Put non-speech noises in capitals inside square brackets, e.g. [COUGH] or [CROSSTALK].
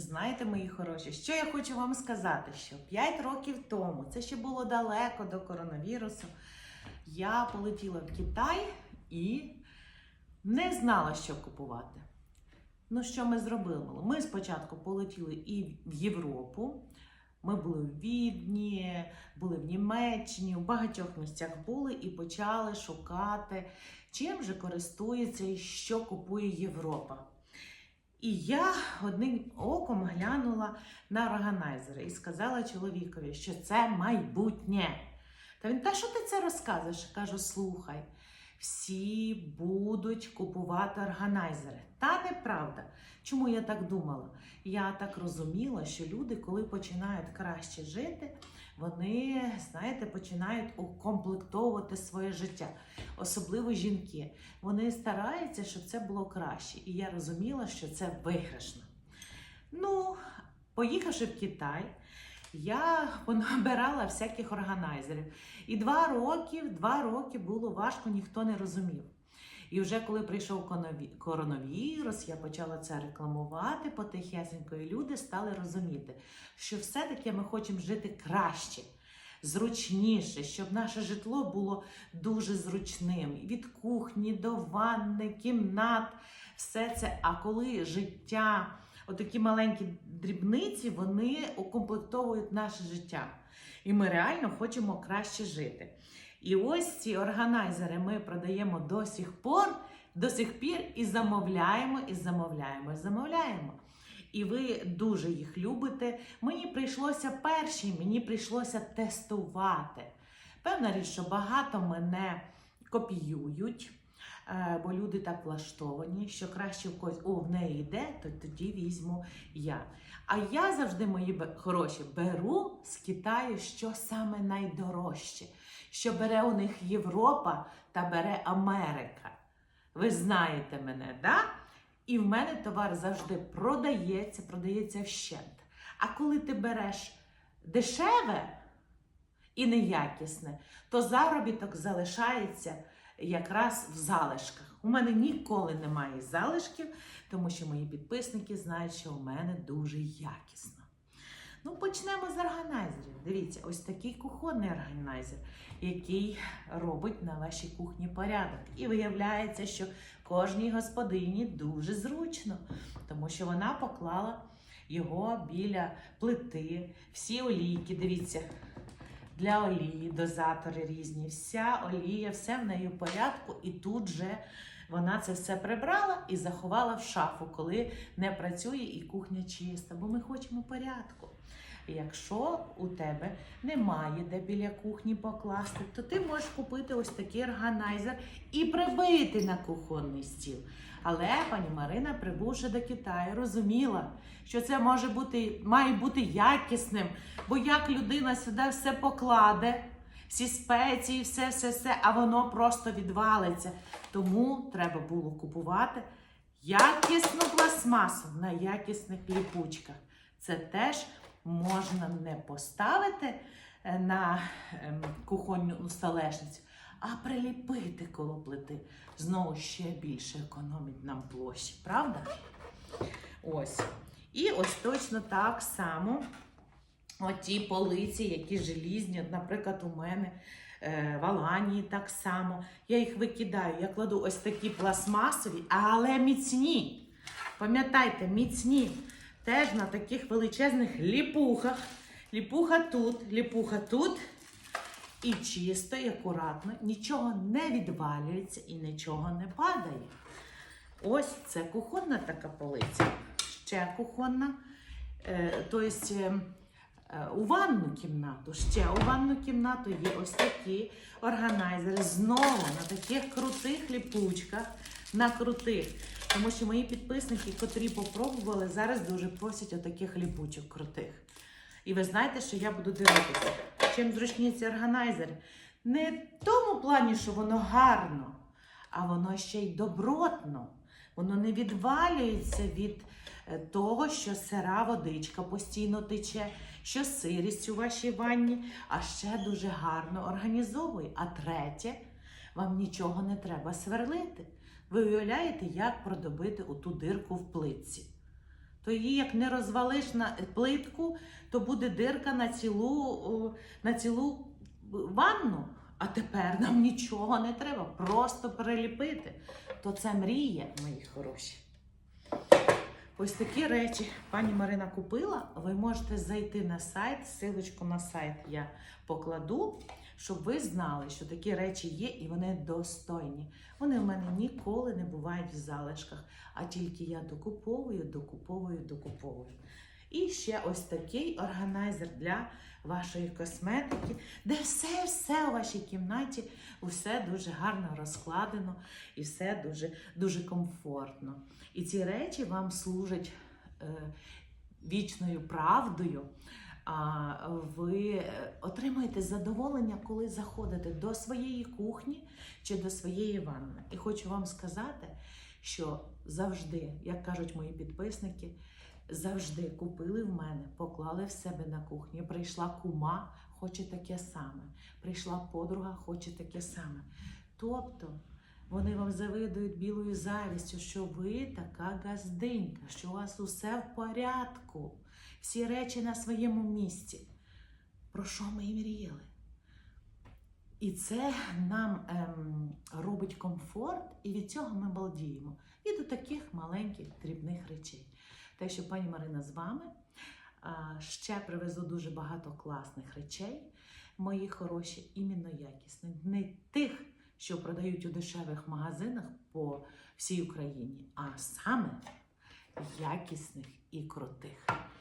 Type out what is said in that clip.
Знаєте, мої хороші, що я хочу вам сказати, що 5 років тому, це ще було далеко до коронавірусу, я полетіла в Китай і не знала, що купувати. Ну, що ми зробили? Ми спочатку полетіли і в Європу. Ми були в Відні, були в Німеччині, в багатьох місцях були і почали шукати, чим же користується і що купує Європа. І я одним оком глянула на органайзера і сказала чоловікові, що це майбутнє. Та він, та що ти це розказуєш? Кажу, слухай, всі будуть купувати органайзери. Та неправда. Чому я так думала? Я так розуміла, що люди, коли починають краще жити, вони, знаєте, починають укомплектовувати своє життя, особливо жінки. Вони стараються, щоб це було краще. І я розуміла, що це виграшно. Ну, поїхавши в Китай, я [LAUGHS] понабирала всяких органайзерів. І два роки, два роки було важко, ніхто не розумів. І вже коли прийшов коронавірус, я почала це рекламувати потихесенько, і люди стали розуміти, що все-таки ми хочемо жити краще, зручніше, щоб наше житло було дуже зручним. Від кухні до ванни, кімнат, все це. А коли життя, отакі маленькі дрібниці, вони укомплектовують наше життя. І ми реально хочемо краще жити. І ось ці органайзери ми продаємо до сих пор, до сих пір і замовляємо, і замовляємо, і замовляємо. І ви дуже їх любите. Мені прийшлося перші, мені прийшлося тестувати. Певна річ, що багато мене копіюють, бо люди так влаштовані, що краще в когось о, в неї йде, то тоді візьму я. А я завжди, мої хороші, беру з Китаю, що саме найдорожче, що бере у них Європа та бере Америка. Ви знаєте мене, да? І в мене товар завжди продається, продається вщент. А коли ти береш дешеве і неякісне, то заробіток залишається якраз в залишках. У мене ніколи немає залишків, тому що мої підписники знають, що у мене дуже якісно. Ну, почнемо з органайзерів. Дивіться, ось такий кухонний органайзер, який робить на вашій кухні порядок. І виявляється, що кожній господині дуже зручно, тому що вона поклала його біля плити, всі олійки. Дивіться, для олії, дозатори різні, вся олія, все в неї в порядку, і тут же вона це все прибрала і заховала в шафу, коли не працює і кухня чиста, бо ми хочемо порядку. Якщо у тебе немає де біля кухні покласти, то ти можеш купити ось такий органайзер і прибити на кухонний стіл. Але пані Марина, прибувши до Китаю, розуміла, що це може бути, має бути якісним, бо як людина сюди все покладе, всі спеції, все, все, все, а воно просто відвалиться. Тому треба було купувати якісну пластмасу на якісних ліпучках. Це теж можна не поставити е, на ем, кухонну столешницю, а приліпити коло плити. Знову ще більше економить нам площі, правда? Ось. І ось точно так само оті полиці, які желізні, наприклад, у мене е, в Аланії так само. Я їх викидаю. Я кладу ось такі пластмасові, але міцні. Пам'ятайте, міцні. Теж на таких величезних ліпухах. Ліпуха тут, ліпуха тут. І чисто, і акуратно, нічого не відвалюється і нічого не падає. Ось це кухонна така полиця. Ще кухонна. Тобто у ванну кімнату, ще у ванну кімнату є ось такі органайзери. Знову на таких крутих ліпучках, на крутих. Тому що мої підписники, котрі попробували, зараз дуже просять отаких ліпучок крутих. І ви знаєте, що я буду дивитися, чим зручні ці органайзери. Не в тому плані, що воно гарно, а воно ще й добротно. Воно не відвалюється від е, того, що сира водичка постійно тече, що сирість у вашій ванні, а ще дуже гарно організовує. А третє, вам нічого не треба сверлити. Ви уявляєте, як продобити оту дирку в плитці. То її як не розвалиш на плитку, то буде дирка на цілу, на цілу ванну. А тепер нам [LAUGHS] нічого не треба, просто приліпити. То це мрія, мої хороші. Ось такі речі пані Марина купила. Ви можете зайти на сайт, силочку на сайт я покладу, щоб ви знали, що такі речі є і вони достойні. Вони в мене ніколи не бувають в залишках, а тільки я докуповую, докуповую, докуповую. І ще ось такий органайзер для вашої косметики, де все, все у вашій кімнаті, все дуже гарно розкладено і все дуже, дуже комфортно. І ці речі вам служать е, вічною правдою. А ви е, отримуєте задоволення, коли заходите до своєї кухні чи до своєї ванни. І хочу вам сказати, що завжди, як кажуть мої підписники, завжди купили в мене, поклали в себе на кухні. Прийшла кума, хоче таке саме. Прийшла подруга, хоче таке саме. Тобто вони вам завидують білою завістю, що ви така газдинька, що у вас усе в порядку, всі речі на своєму місці. Про що ми і мріяли? І це нам ем, робить комфорт, і від цього ми балдіємо. І до таких маленьких дрібних речей. Так що, пані Марина, з вами ще привезу дуже багато класних речей, мої хороші, іменно якісні. Не тих, що продають у дешевих магазинах по всій Україні, а саме якісних і крутих.